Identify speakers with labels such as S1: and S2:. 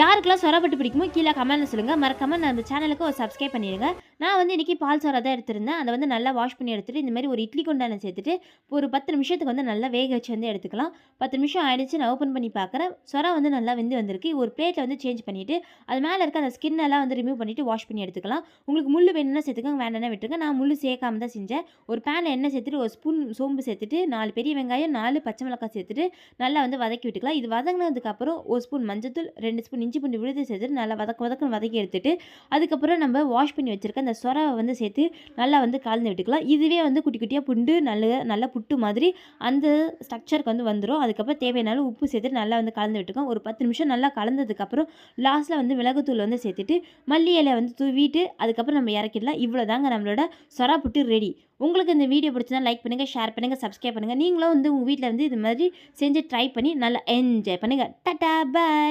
S1: யாருக்கெல்லாம் சொரப்பட்டு பிடிக்குமோ கீழே கமெண்ட்ல சொல்லுங்கள் மறக்காமல் நான் அந்த சேனலுக்கு ஒரு சப்ஸ்கிரைப் பண்ணிடுங்க. நான் வந்து இன்றைக்கி பால் சோறா தான் எடுத்திருந்தேன். அதை வந்து நல்லா வாஷ் பண்ணி எடுத்துகிட்டு இந்த மாதிரி ஒரு இட்லி கொண்டான சேர்த்துட்டு ஒரு பத்து நிமிஷத்துக்கு வந்து நல்லா வேக வச்சு வந்து எடுத்துக்கலாம். பத்து நிமிஷம் ஆயிடுச்சு நான் ஓப்பன் பண்ணி பார்க்குறேன் சொரா வந்து நல்லா வெந்து வந்திருக்கு. ஒரு பிளேட்டில் வந்து சேஞ்ச் பண்ணிவிட்டு அது மேலே இருக்க அந்த ஸ்கின்னெல்லாம் வந்து ரிமூவ் பண்ணிவிட்டு வாஷ் பண்ணி எடுத்துக்கலாம். உங்களுக்கு முள் வேணும்னா சேர்த்துக்கோங்க வேண்டாம்னா விட்டுருங்க நான் முள் சேர்க்காம தான் செஞ்சேன். ஒரு பேனில் எண்ணெய் சேர்த்துட்டு ஒரு ஸ்பூன் சோம்பு சேர்த்துட்டு நாலு பெரிய வெங்காயம் நாலு பச்சை மிளகாய் சேர்த்துட்டு நல்லா வந்து வதக்கி விட்டுக்கலாம். இது வதங்கினதுக்கப்புறம் ஒரு ஸ்பூன் மஞ்சத்தூள் ரெண்டு ஸ்பூன் இஞ்சி பூண்டு விழுது சேர்த்துட்டு நல்லா வதக்க வதக்கன்னு வதக்கி எடுத்துட்டு அதுக்கப்புறம் நம்ம வாஷ் பண்ணி வச்சுருக்க அந்த சொரவை வந்து சேர்த்து நல்லா வந்து கலந்து விட்டுக்கலாம். இதுவே வந்து குட்டி குட்டியாக புண்டு நல்ல நல்லா புட்டு மாதிரி அந்த ஸ்ட்ரக்சருக்கு வந்து வந்துடும் அதுக்கப்புறம் தேவையான உப்பு சேர்த்துட்டு நல்லா வந்து கலந்து விட்டுக்கோம் ஒரு பத்து நிமிஷம் நல்லா கலந்ததுக்கப்புறம் லாஸ்ட்டில் வந்து மிளகுத்தூள் வந்து சேர்த்துட்டு மல்லி இலையை வந்து தூவிட்டு அதுக்கப்புறம் நம்ம இறக்கிடலாம். இவ்வளோ தாங்க நம்மளோட சொரா புட்டு ரெடி உங்களுக்கு இந்த வீடியோ பிடிச்சதா லைக் பண்ணுங்கள் ஷேர் பண்ணுங்கள் சப்ஸ்கிரைப் பண்ணுங்கள் நீங்களும் வந்து உங்கள் வீட்டில் வந்து இது மாதிரி செஞ்சு ட்ரை பண்ணி நல்லா என்ஜாய் பண்ணுங்கள் டட்டா பாய்